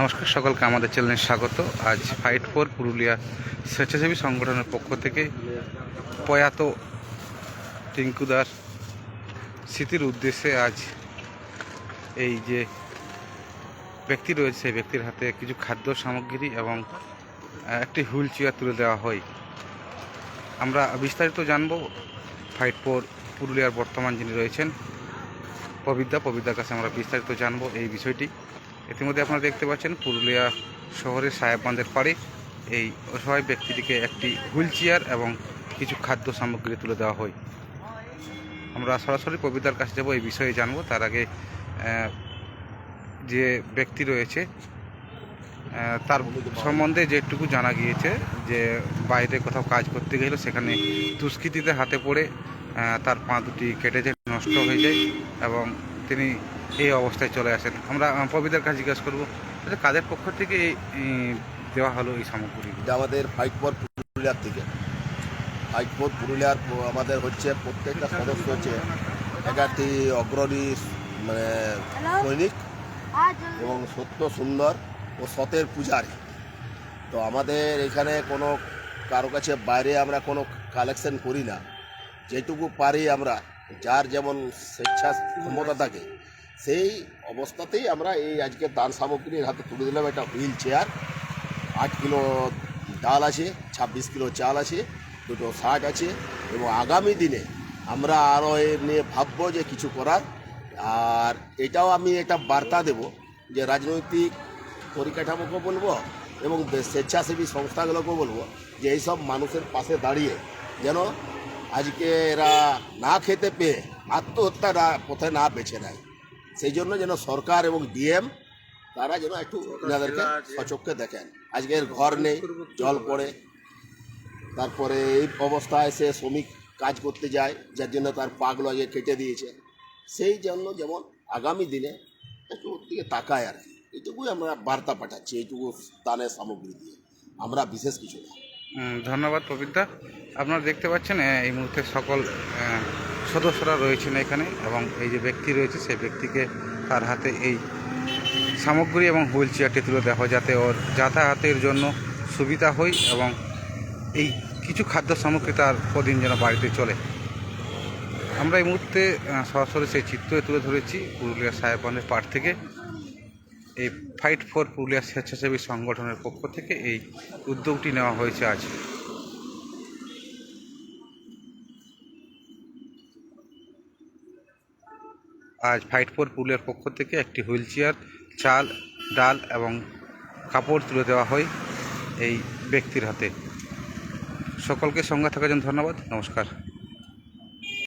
নমস্কার, সকলকে আমাদের চ্যানেলে স্বাগত। আজ ফাইট ফর পুরুলিয়া স্বেচ্ছাসেবী সংগঠনের পক্ষ থেকে প্রয়াত টিঙ্কুদার স্মৃতির উদ্দেশ্যে আজ এই যে ব্যক্তি রয়েছে, সেই ব্যক্তির হাতে কিছু খাদ্য সামগ্রী এবং একটি হুইল চেয়ার তুলে দেওয়া হয়। আমরা বিস্তারিত জানব ফাইট ফর পুরুলিয়ার বর্তমান যিনি রয়েছেন পবিদ্যা পবিদ্যার কাছে আমরা বিস্তারিত জানব এই বিষয়টি। ইতিমধ্যে আপনারা দেখতে পাচ্ছেন পুরুলিয়া শহরের সাহেববান্ধের পাড়ে এই অসহায় ব্যক্তিটিকে একটি হুইল চেয়ার এবং কিছু খাদ্য সামগ্রী তুলে দেওয়া হয়। আমরা সরাসরি কবিতার কাছে যাব, এই বিষয়ে জানব। তার আগে যে ব্যক্তি রয়েছে তার সম্বন্ধে যেটুকু জানা গিয়েছে, যে বাইরে কোথাও কাজ করতে গেলে সেখানে দুষ্কৃতীতে হাতে পড়ে তার পা দুটি কেটে যায়, নষ্ট হয়ে যায় এবং তিনি এই অবস্থায় চলে আসেন। আমরা পবিতার কাছে জিজ্ঞাসা করব কাদের পক্ষ থেকে দেওয়া হলো এই সামগ্রী? আমাদের ফর পুরুলিয়ার থেকে। ফর পুরুলিয়ার আমাদের হচ্ছে প্রত্যেকটা সদস্য হচ্ছে এগারটি অগ্রণী মানে সৈনিক এবং সত্য সুন্দর ও সতের পূজারী। তো আমাদের এখানে কোনো, কারও কাছে বাইরে আমরা কোনো কালেকশন করি না। যেটুকু পারি আমরা, যার যেমন স্বেচ্ছা ক্ষমতা থাকে সেই অবস্থাতেই আমরা এই আজকে দান সামগ্রীর হাতে তুলে দিলাম একটা হুইল চেয়ার। আট কিলো ডাল আছে, ছাব্বিশ কিলো চাল আছে, দুটো শাক আছে এবং আগামী দিনে আমরা আরও এ নিয়ে ভাববো যে কিছু করার। আর এটাও আমি এটা বার্তা দেব যে রাজনৈতিক পরিকাঠামোকে বলব এবং স্বেচ্ছাসেবী সংস্থাগুলোকেও বলব যে এইসব মানুষের পাশে দাঁড়িয়ে যেন আজকে এরা না খেতে পেয়ে আত্মহত্যার রা- পথে না বেছে নেয়। সেই জন্য যেন সরকার এবং ডিএম তারা যেন একটু এনাদেরকে সচক্ষে দেখেন। আজকের ঘর নেই জল পড়ে। তারপরে এই অবস্থায় সে শ্রমিক কাজ করতে যায় যার জন্য তার পাগুলো আজকে কেটে দিয়েছে। সেই জন্য যেমন আগামী দিনে একটু ওর দিকে তাকায় আর কি। এইটুকুই আমরা বার্তা পাঠাচ্ছি এইটুকু দানের সামগ্রী দিয়ে। আমরা বিশেষ কিছু না। ধন্যবাদ পবিত্রা আপনারা দেখতে পাচ্ছেন এই মুহূর্তে সকল সদস্যরা রয়েছেন এখানে এবং এই যে ব্যক্তি রয়েছে, সেই ব্যক্তিকে তার হাতে এই সামগ্রী এবং হুইল চেয়ারটি তুলে দেওয়া হয় যাতে ওর যাতায়াতের জন্য সুবিধা হয় এবং এই কিছু খাদ্য সামগ্রী তার কদিন যেন বাড়িতে চলে। আমরা এই মুহূর্তে সরাসরি সেই চিত্র তুলে ধরেছি পুরুলিয়া সাহেবগঞ্জের পাড় থেকে। এই ফাইট ফর পুরুলিয়া স্বেচ্ছাসেবী সংগঠনের পক্ষ থেকে এই উদ্যোগটি নেওয়া হয়েছে আজ। আজ ফাইট ফোর পুরুলিয়ার পক্ষ থেকে একটি হুইল চেয়ার চাল, ডাল এবং কাপড় তুলে দেওয়া হয় এই ব্যক্তির হাতে। সকলকে সঙ্গে থাকার জন্য ধন্যবাদ। নমস্কার।